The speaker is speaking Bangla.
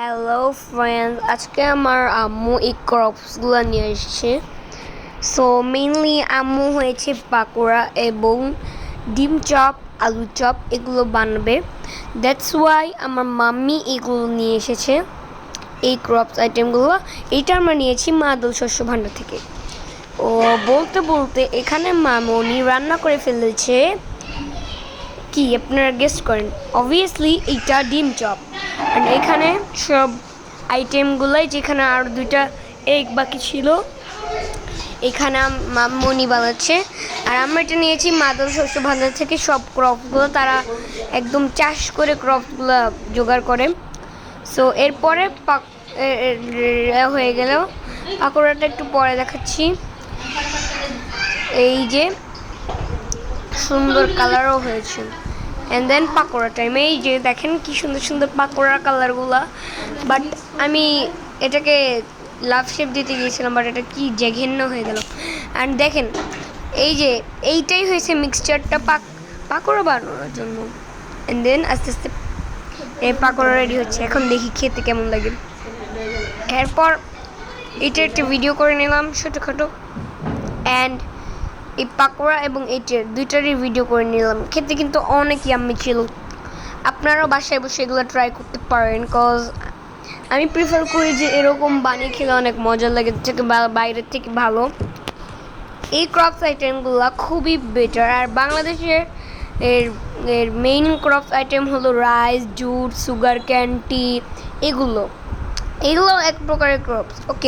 হ্যালো ফ্রেন্ড আজকে আমার আম্মু এই ক্রপসগুলো নিয়ে এসেছে। সো মেইনলি আম্মু হয়েছে পাকোড়া এবং ডিম চপ, আলু চপ, এগুলো বানাবে। দ্যাটস ওয়াই আমার মাম্মি এগুলো নিয়ে এসেছে, এই ক্রপস আইটেমগুলো এটা আমরা নিয়েছি মাদল শস্য ভাণ্ডার থেকে। ও, বলতে বলতে এখানে মামনি রান্না করে ফেলেছে কি আপনারা গেস্ট করেন? অবভিয়াসলি এইটা ডিম চপ। আর এখানে সব আইটেমগুলোই যেখানে আর দুইটা এগ বাকি ছিল, এখানে মামনি বানাচ্ছে। আর আমরা এটা নিয়েছি মাদল শস্য ভাণ্ডার থেকে। সব ক্রপগুলো তারা একদম চাষ করে ক্রপগুলো জোগাড় করে। সো এরপরে পাক হয়ে গেল। পাকোড়াটা একটু পরে দেখাচ্ছি। এই যে সুন্দর কালারও হয়েছে। অ্যান্ড দেন পাকোড়া টাইম এই যে দেখেন কি সুন্দর সুন্দর পাকোড়ার কালারগুলা বাট আমি এটাকে লাভ শেপ দিতে গিয়েছিলাম বাট এটা কি যে ঘেন্ন হয়ে গেল। অ্যান্ড দেখেন, এই যে এইটাই হয়েছে মিক্সচারটা পাক, পাকোড়া বানানোর জন্য। অ্যান্ড দেন আস্তে আস্তে এই পাকোড়া রেডি হচ্ছে। এখন দেখি খেতে কেমন লাগে। এরপর এটা একটা ভিডিও করে নিলাম ছোটোখাটো। অ্যান্ড এই পাকোড়া এবং এইটার দুইটারই ভিডিও করে নিলাম। খেতে কিন্তু অনেক ইয়াম্মি ছিল। আপনারাও বাসায় বসে এগুলো ট্রাই করতে পারেন কজ আমি প্রিফার করি যে এরকম বানিয়ে খেলে অনেক মজা লাগে থেকে বাইরের থেকে ভালো। এই ক্রপস আইটেমগুলো খুবই বেটার আর বাংলাদেশের এর এর মেইন ক্রপস আইটেম হলো রাইস জুট সুগার ক্যান্টি এগুলো। এগুলো এক প্রকারের ক্রপস ওকে